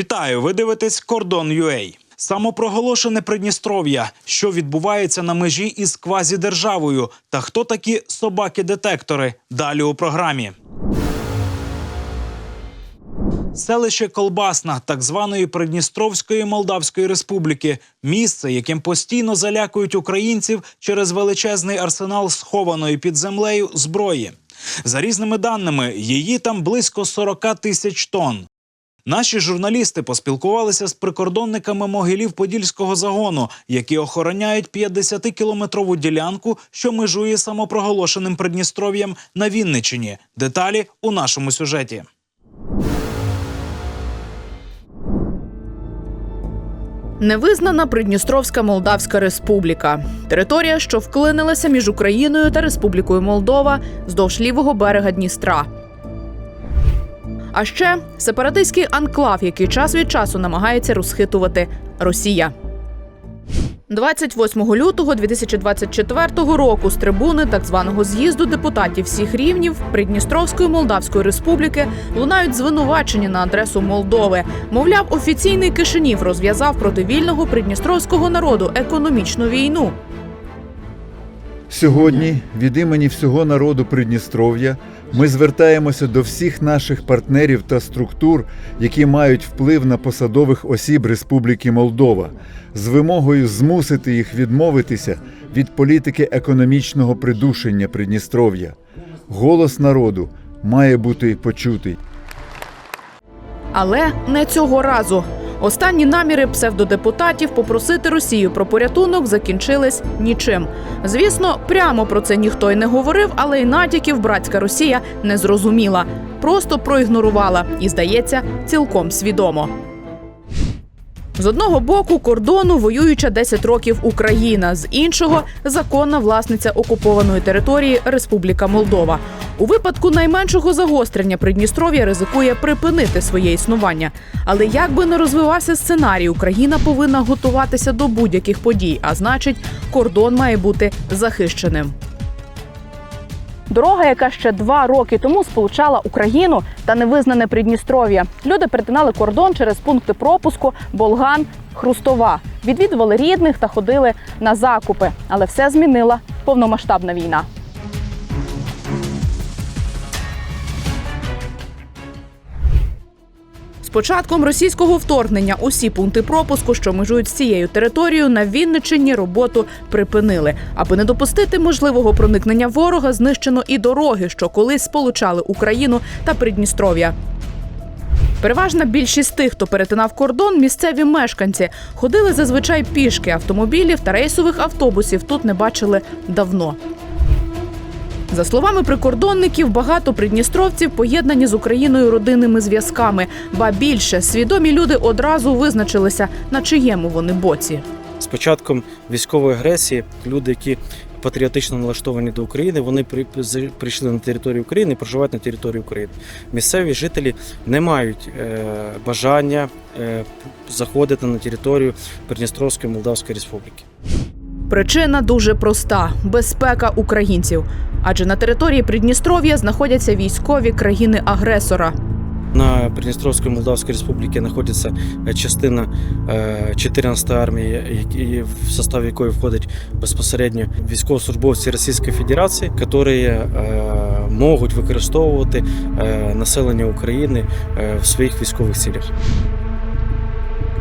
Вітаю! Ви дивитесь Кордон UA. Самопроголошене Придністров'я, що відбувається на межі із квазідержавою, та хто такі собаки-детектори. Далі у програмі. Селище Колбасна так званої Придністровської Молдавської Республіки, місце, яким постійно залякують українців через величезний арсенал схованої під землею зброї. За різними даними, її там близько 40 тисяч тонн. Наші журналісти поспілкувалися з прикордонниками могилів Подільського загону, які охороняють 50-кілометрову ділянку, що межує самопроголошеним Придністров'ям на Вінничині. Деталі у нашому сюжеті. Невизнана Придністровська Молдавська Республіка територія, що вклинилася між Україною та Республікою Молдова здовж лівого берега Дністра. А ще сепаратистський анклав, який час від часу намагається розхитувати Росія. 28 лютого 2024 року з трибуни так званого з'їзду депутатів всіх рівнів Придністровської Молдавської Республіки лунають звинувачення на адресу Молдови. Мовляв, офіційний Кишинів розв'язав проти вільного придністровського народу економічну війну. Сьогодні від імені всього народу Придністров'я ми звертаємося до всіх наших партнерів та структур, які мають вплив на посадових осіб Республіки Молдова, з вимогою змусити їх відмовитися від політики економічного придушення Придністров'я. Голос народу має бути почутий. Але не цього разу. Останні наміри псевдодепутатів попросити Росію про порятунок закінчились нічим. Звісно, прямо про це ніхто й не говорив, але й натяків братська Росія не зрозуміла, просто проігнорувала і, здається, цілком свідомо. З одного боку кордону воююча 10 років Україна, з іншого законна власниця окупованої території Республіка Молдова. У випадку найменшого загострення Придністров'я ризикує припинити своє існування. Але як би не розвивався сценарій, Україна повинна готуватися до будь-яких подій, а значить, кордон має бути захищеним. Дорога, яка ще два роки тому сполучала Україну та невизнане Придністров'я. Люди перетинали кордон через пункти пропуску Болган, Хрустова. Відвідували рідних та ходили на закупи. Але все змінила повномасштабна війна. Початком російського вторгнення усі пункти пропуску, що межують з цією територією, на Вінниччині роботу припинили. Аби не допустити можливого проникнення ворога, знищено і дороги, що колись сполучали Україну та Придністров'я. Переважна більшість тих, хто перетинав кордон, місцеві мешканці ходили зазвичай пішки. Автомобілів та рейсових автобусів тут не бачили давно. За словами прикордонників, багато придністровців поєднані з Україною родинними зв'язками. Ба більше свідомі люди одразу визначилися, на чиєму вони боці. З початком військової агресії люди, які патріотично налаштовані до України, вони при- прийшли на територію України, і проживають на території України. Місцеві жителі не мають е, бажання е, заходити на територію Придністровської Молдавської Республіки. Причина дуже проста: безпека українців. Адже на території Придністров'я знаходяться військові країни-агресора. На Придністровській Молдавській Республіці знаходиться е, частина е, 14 армії, які- в состав якої входять безпосередньо військовослужбовці Російської Федерації, які е, можуть використовувати е, населення України е, в своїх військових цілях.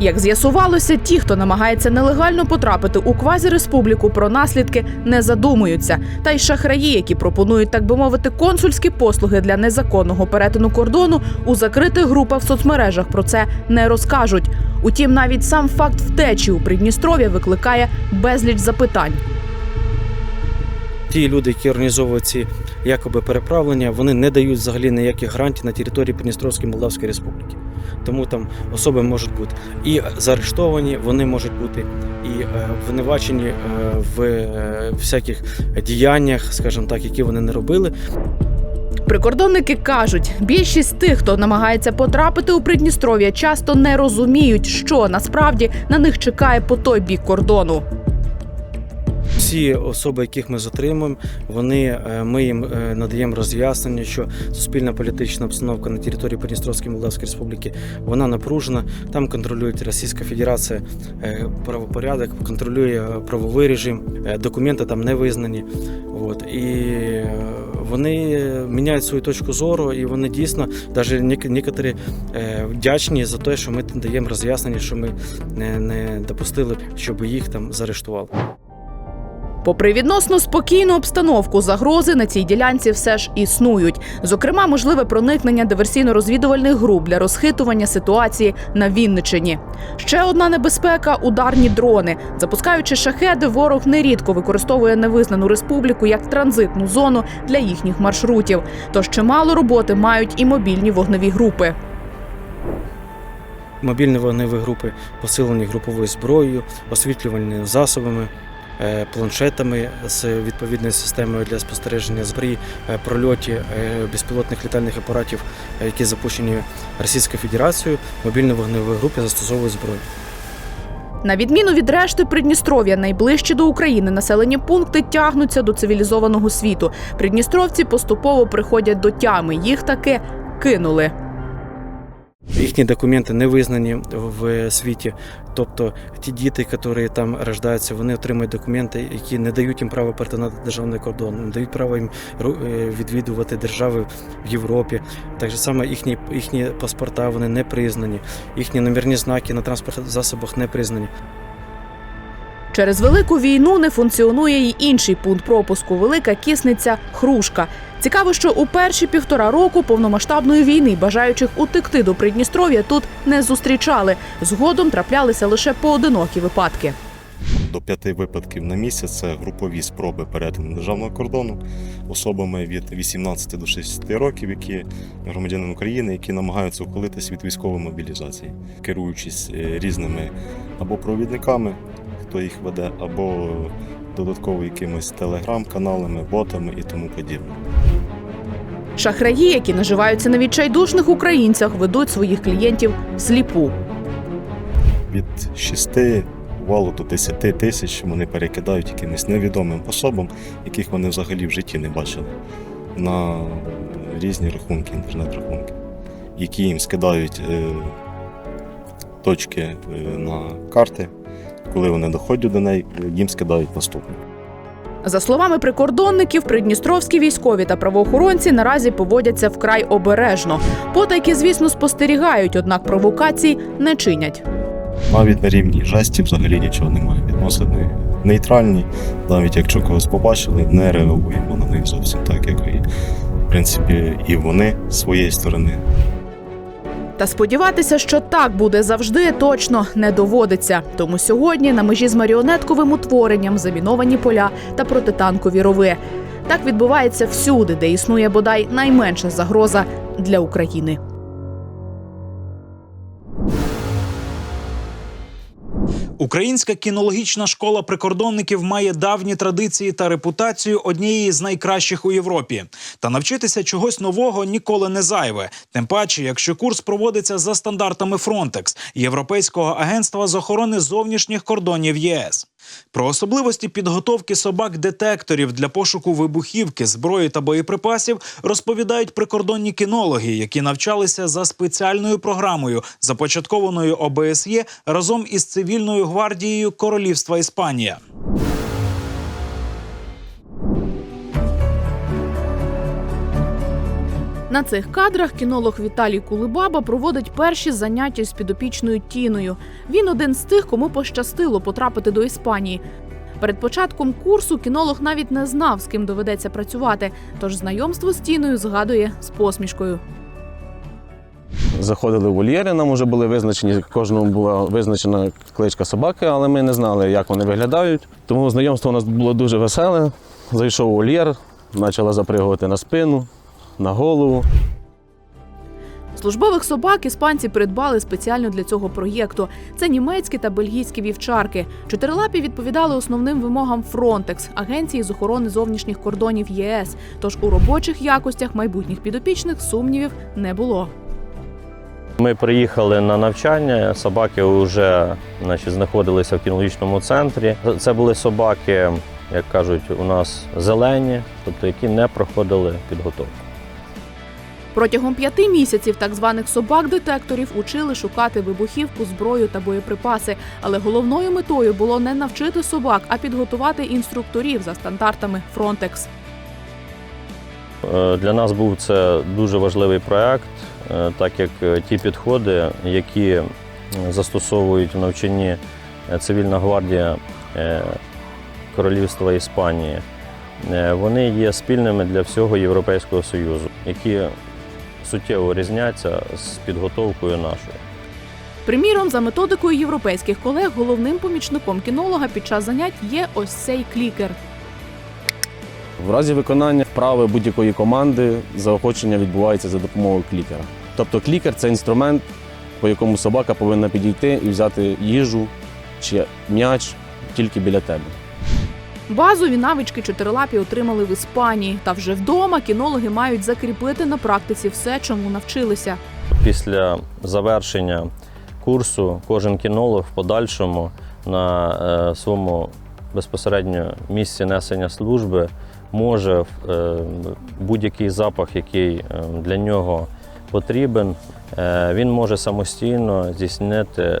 Як з'ясувалося, ті, хто намагається нелегально потрапити у квазіреспубліку, про наслідки не задумуються. Та й шахраї, які пропонують, так би мовити, консульські послуги для незаконного перетину кордону у закритих групах в соцмережах про це не розкажуть. Утім, навіть сам факт втечі у Придністров'я викликає безліч запитань. Ті люди, які організовують ці якоби переправлення, вони не дають взагалі ніяких гарантій на території Придністровської Молдавської Республіки. Тому там особи можуть бути і заарештовані, вони можуть бути і е, обвинувачені е, в е, всяких діяннях, скажімо так, які вони не робили. Прикордонники кажуть, більшість тих, хто намагається потрапити у Придністров'я, часто не розуміють, що насправді на них чекає по той бік кордону. Всі особи, яких ми затримуємо, вони е, ми їм е, надаємо роз'яснення, що суспільна політична обстановка на території Придністровської Молдавської Республіки вона напружена. Там контролює Російська Федерація е, правопорядок, контролює правовий режим, документи там не визнані. От і вони міняють свою точку зору, і вони дійсно навіть некоторі е, вдячні за те, що ми даємо роз'яснення, що ми не допустили, щоб їх там заарештували. Попри відносно спокійну обстановку, загрози на цій ділянці все ж існують. Зокрема, можливе проникнення диверсійно-розвідувальних груп для розхитування ситуації на Вінничині. Ще одна небезпека ударні дрони. Запускаючи шахеди, ворог нерідко використовує невизнану республіку як транзитну зону для їхніх маршрутів. Тож чимало роботи мають і мобільні вогневі групи. Мобільні вогневі групи посилені груповою зброєю, освітлювальними засобами, планшетами з відповідною системою для спостереження при е, прольоті е, безпілотних літальних апаратів, е, які запущені Російською Федерацією. Мобільні вогневі групи застосовують зброю. На відміну від решти Придністров'я, найближчі до України населені пункти тягнуться до цивілізованого світу. Придністровці поступово приходять до тями. Їх таки кинули. Їхні документи не визнані в світі. Тобто ті діти, які там рождаються, вони отримують документи, які не дають їм права перетинати державний кордон, не дають права їм е, відвідувати держави в Європі. Так само їхні, їхні паспорта вони не признані, їхні номерні знаки на транспортних засобах не признані. Через велику війну не функціонує й інший пункт пропуску велика кисниця Хрушка. Цікаво, що у перші півтора року повномасштабної війни бажаючих утекти до Придністров'я тут не зустрічали. Згодом траплялися лише поодинокі випадки. До п'яти випадків на місяць це групові спроби перетину державного кордону особами від 18 до 60 років, які громадяни України, які намагаються ухилитись від військової мобілізації, керуючись е, різними або провідниками, хто їх веде, або додатково якимись телеграм-каналами, ботами і тому подібне. Шахраї, які наживаються на відчайдушних українцях, ведуть своїх клієнтів всліпу. Від 6 валу до 10 тисяч вони перекидають якимось невідомим особам, яких вони взагалі в житті не бачили, на різні рахунки, інтернет-рахунки, які їм скидають е, точки е, на карти. Коли вони доходять до неї, їм скидають наступне. За словами прикордонників, придністровські військові та правоохоронці наразі поводяться вкрай обережно. Потайки, звісно, спостерігають, однак провокацій не чинять. Навіть на рівні жестів взагалі нічого немає. Відносини нейтральні, навіть якщо когось побачили, не реагуємо на них зовсім так, як і в принципі і вони з своєї сторони. Та сподіватися, що так буде завжди, точно не доводиться. Тому сьогодні на межі з маріонетковим утворенням заміновані поля та протитанкові рови. Так відбувається всюди, де існує бодай найменша загроза для України. Українська кінологічна школа прикордонників має давні традиції та репутацію однієї з найкращих у Європі. Та навчитися чогось нового ніколи не зайве. Тим паче, якщо курс проводиться за стандартами Frontex – Європейського агентства з охорони зовнішніх кордонів ЄС. Про особливості підготовки собак-детекторів для пошуку вибухівки, зброї та боєприпасів розповідають прикордонні кінологи, які навчалися за спеціальною програмою, започаткованою ОБСЄ разом із цивільною гвардією Королівства Іспанія. На цих кадрах кінолог Віталій Кулибаба проводить перші заняття з підопічною тіною. Він один з тих, кому пощастило потрапити до Іспанії. Перед початком курсу кінолог навіть не знав, з ким доведеться працювати, тож знайомство з тіною згадує з посмішкою. Заходили в вольєри, нам вже були визначені, кожному була визначена кличка собаки, але ми не знали, як вони виглядають. Тому знайомство у нас було дуже веселе. Зайшов у вольєр, почала запригувати на спину, на голову. Службових собак іспанці придбали спеціально для цього проєкту. Це німецькі та бельгійські вівчарки. Чотирилапі відповідали основним вимогам Frontex – агенції з охорони зовнішніх кордонів ЄС. Тож у робочих якостях майбутніх підопічних сумнівів не було. Ми приїхали на навчання. Собаки вже значить, знаходилися в кінологічному центрі. Це були собаки як кажуть, у нас зелені, тобто які не проходили підготовку. Протягом п'яти місяців так званих собак-детекторів учили шукати вибухівку, зброю та боєприпаси. Але головною метою було не навчити собак, а підготувати інструкторів за стандартами. Е, Для нас був це дуже важливий проект, е, так як е, ті підходи, які е, застосовують в навчанні цивільна гвардія Королівства Іспанії, вони є спільними для всього Європейського Союзу, які суттєво різняться з підготовкою нашою. Приміром, за методикою європейських колег, головним помічником кінолога під час занять є ось цей клікер. В разі виконання вправи будь-якої команди заохочення відбувається за допомогою клікера. Тобто клікер це інструмент, по якому собака повинна підійти і взяти їжу чи м'яч тільки біля тебе. Базові навички чотирилапі отримали в Іспанії. Та вже вдома кінологи мають закріпити на практиці все, чому навчилися. Після завершення курсу кожен кінолог в подальшому на е, своєму безпосередньо місці несення служби може е, будь-який запах, який е, для нього потрібен, він може самостійно здійснити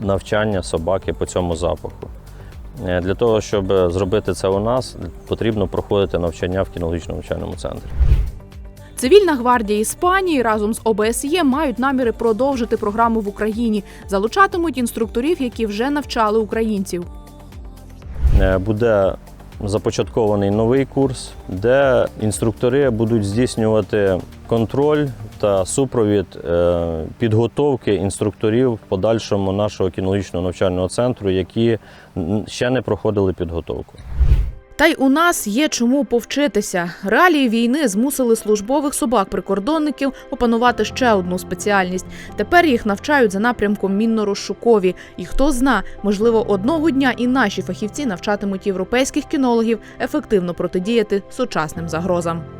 навчання собаки по цьому запаху. Е, Для того, щоб зробити це у нас, потрібно проходити навчання в кінологічному навчальному центрі. Цивільна гвардія Іспанії разом з ОБСЄ мають наміри продовжити програму в Україні. Залучатимуть інструкторів, які вже навчали українців. Е, буде започаткований новий курс, де інструктори будуть здійснювати контроль та супровід е, підготовки інструкторів в подальшому нашого кінологічного навчального центру, які ще не проходили підготовку. Та й у нас є чому повчитися. Реалії війни змусили службових собак-прикордонників опанувати ще одну спеціальність. Тепер їх навчають за напрямком мінно-розшукові. І хто зна, можливо, одного дня і наші фахівці навчатимуть європейських кінологів ефективно протидіяти сучасним загрозам.